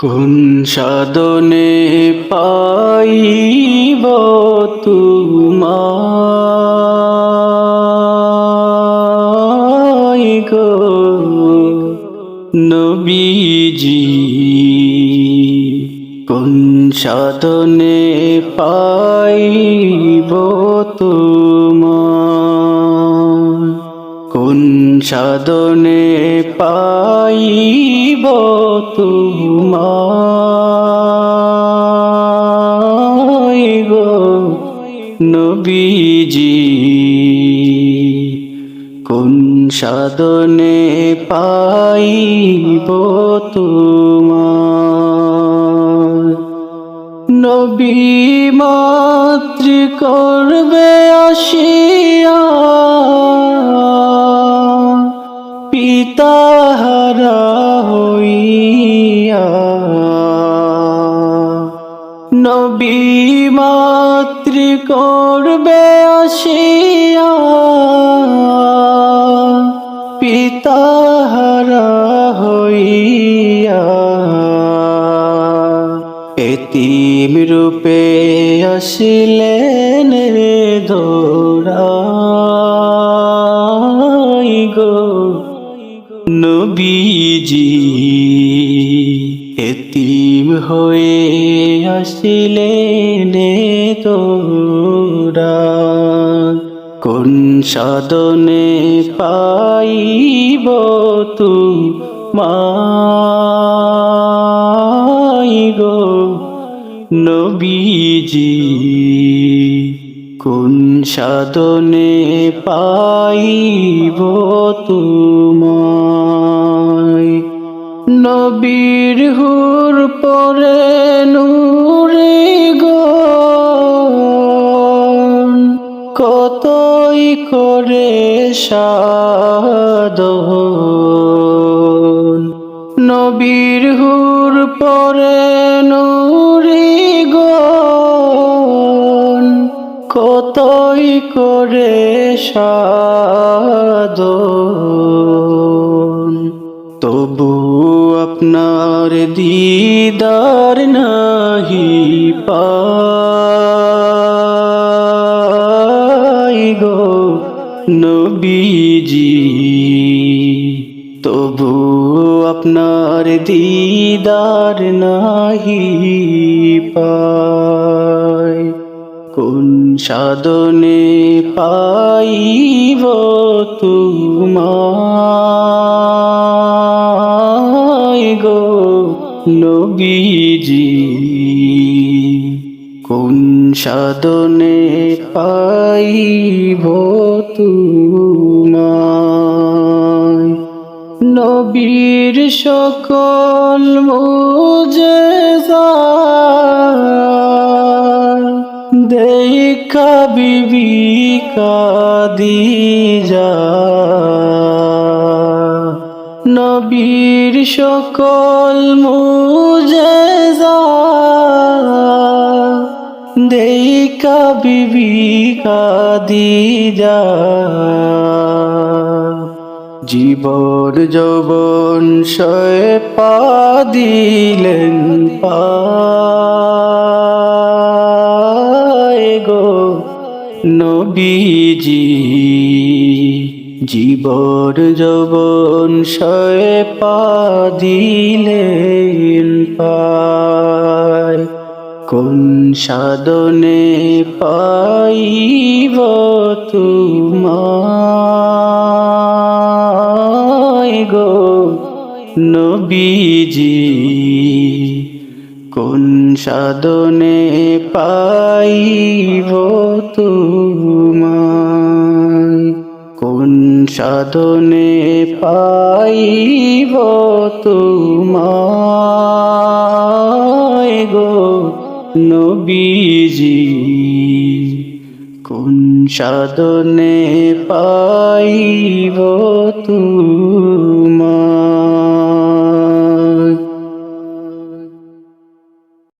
কোন সাধনে পাইব তোমায় গো নবীজি? কোন সাধনে পাইব তোমায়? কোন সাধনে পাইব নবীজি কোন সাধনে পাইব তোমার? নবী মাতৃ করবে আসিয়া নবী মাতৃ করবে আসিয়া। পিতাহারা হইয়া। এতিম রূপে আসিলেন দৌড়াই গো। নবীজি এতিম হয়ে আসিলেন তোরা। কোন সাধনে পাইব তু গো নবীজি? কোন সাধনে পাইব তোমায় কতই করে সাধন। নবীর হুর পরে নূরে গো কতই করে সাধন। তবু আপনার দিদার নাহি পাই নবীজি তবু আপনার দিদার নাহি পাই কোন সাধনে পাইব তোমায় গো নবীজি? কোন সাধনে পাইব তোমায় নবীর সকল মুজে দেখা বিবিকা দিজা নবীর সকল মুজে দেখা বিবিকা দিজা জীবন যৌবন শয়ে পা দিলেন গো নবীজি। জীবন যৌবন শয়ে পা দিলেন পায়। কোন সাধনে পাইব তোমায় গো নবীজি। কোন সাধনে পাইব তোমায়? কোন সাধনে পাইব তোমায় গো নবীজি? কোন সাধনে পাইব তুমি